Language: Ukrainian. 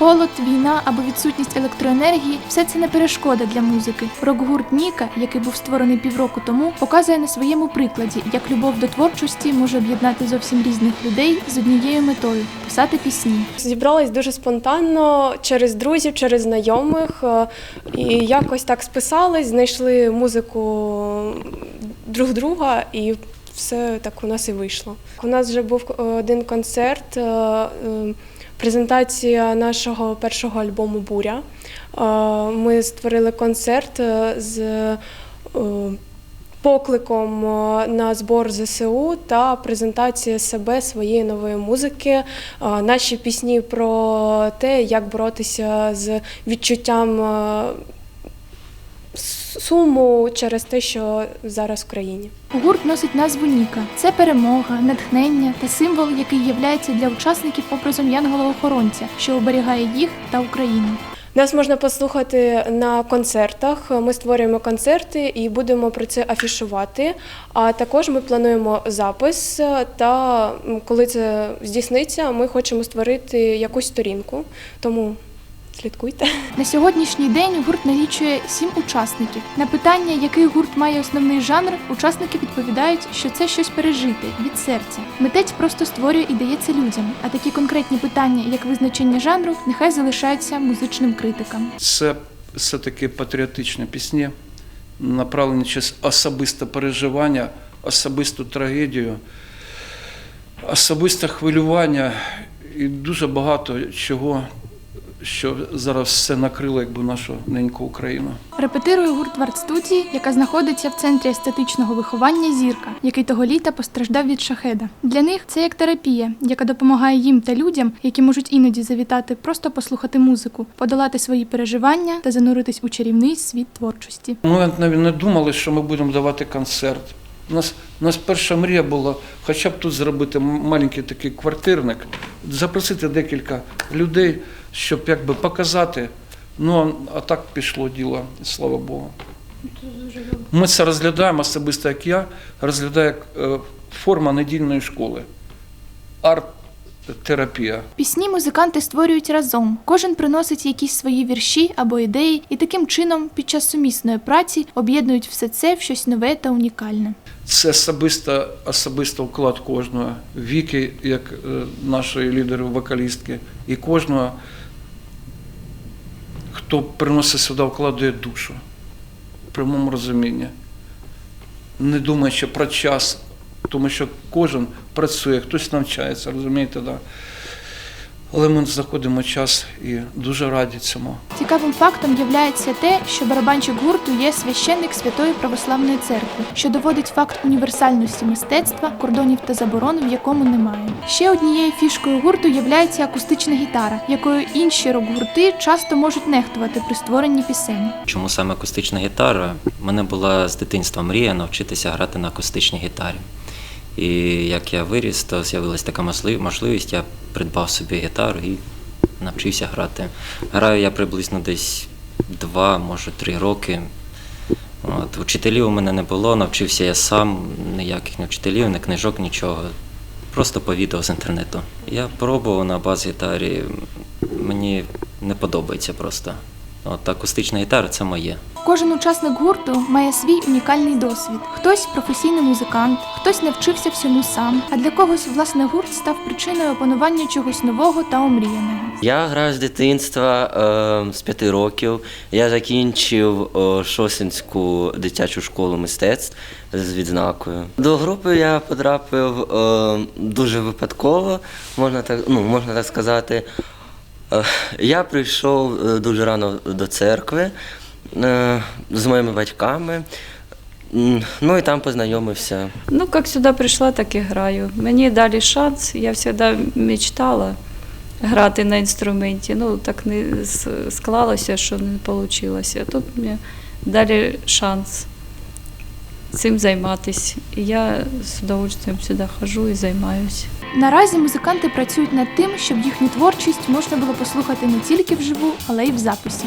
Холод, війна або відсутність електроенергії все це не перешкода для музики. Рок-гурт Ніка, який був створений півроку тому, показує на своєму прикладі, як любов до творчості може об'єднати зовсім різних людей з однією метою писати пісні. Зібралась дуже спонтанно через друзів, через знайомих. е, І якось так списались, знайшли музику друг друга, і все так у нас і вийшло. У нас вже був е, один концерт, е, презентація нашого першого альбому Буря. Е, Ми створили концерт е, з е, покликом на збор ЗСУ та презентація себе своєї нової музики. Наші пісні про те, як боротися з відчуттям суму через те, що зараз в країні. Гурт носить назву Ніка. Це перемога, натхнення та символ, який являється для учасників образом янгола-охоронця, що оберігає їх та Україну. Нас можна послухати на концертах. Ми створюємо концерти і будемо про це афішувати. А також ми плануємо запис. Та коли це здійсниться, ми хочемо створити якусь сторінку. Тому слідкуйте. На сьогоднішній день гурт налічує сім учасників. На питання, який гурт має основний жанр, учасники відповідають, що це щось пережите від серця. Митець просто створює і дає це людям. А такі конкретні питання, як визначення жанру, нехай залишаються музичним критикам. Це все-таки патріотичні пісні, направлені через особисте переживання, особисту трагедію, особисте хвилювання і дуже багато чого, що зараз все накрило якби нашу неньку Україну. Репетирує гурт в арт-студії, яка знаходиться в центрі естетичного виховання Зірка, який того літа постраждав від шахеда. Для них це як терапія, яка допомагає їм та людям, які можуть іноді завітати, просто послухати музику, подолати свої переживання та зануритись у чарівний світ творчості. Ми навіть не думали, що ми будемо давати концерт. У нас, у нас перша мрія була хоча б тут зробити маленький такий квартирник, запросити декілька людей, щоб якби показати. Ну, а так пішло діло, слава Богу. Ми це розглядаємо особисто, як я, розглядаю як е, форма недільної школи. Арт-терапія. Пісні музиканти створюють разом. Кожен приносить якісь свої вірші або ідеї, і таким чином, під час сумісної праці, об'єднують все це в щось нове та унікальне. Це особисто, особисто вклад кожного. Віки, як е, нашої лідери вокалістки, і кожного, хто приносить сюди, вкладує душу в прямому розумінні. Не думаючи про час, тому що кожен працює, хтось навчається, розумієте, да? Але ми знаходимо час і дуже раді цьому. Цікавим фактом являється те, що барабанщик гурту є священник Святої Православної церкви, що доводить факт універсальності мистецтва, кордонів та заборон, в якому немає. Ще однією фішкою гурту являється акустична гітара, якою інші рок-гурти часто можуть нехтувати при створенні пісень. Чому саме акустична гітара? У мене була з дитинства мрія навчитися грати на акустичній гітарі. І як я виріс, то з'явилася така можливість, я придбав собі гітару і навчився грати. Граю я приблизно десь два, може три роки. От, учителів у мене не було, навчився я сам, ніяких не вчителів, не книжок, нічого. Просто по відео з інтернету. Я пробував на бас-гітарі, мені не подобається просто. От акустична гітара це моє. Кожен учасник гурту має свій унікальний досвід. Хтось професійний музикант, хтось навчився всьому сам, а для когось власне гурт став причиною опанування чогось нового та омріяного. Я граю з дитинства е, з п'яти років. Я закінчив е, Шосінську дитячу школу мистецтв з відзнакою. До групи я потрапив е, дуже випадково, можна так, ну, можна так сказати. Е, я прийшов е, дуже рано до церкви е, з моїми батьками. Ну і там познайомився. Ну, як сюди прийшла, так і граю. Мені дали шанс. Я завжди мечтала грати на інструменті. Ну, так не склалося, що не вийшло. Тут мені дали шанс цим займатися. І я з удовольствием сюди хожу і займаюся. Наразі музиканти працюють над тим, щоб їхню творчість можна було послухати не тільки вживу, але й в записі.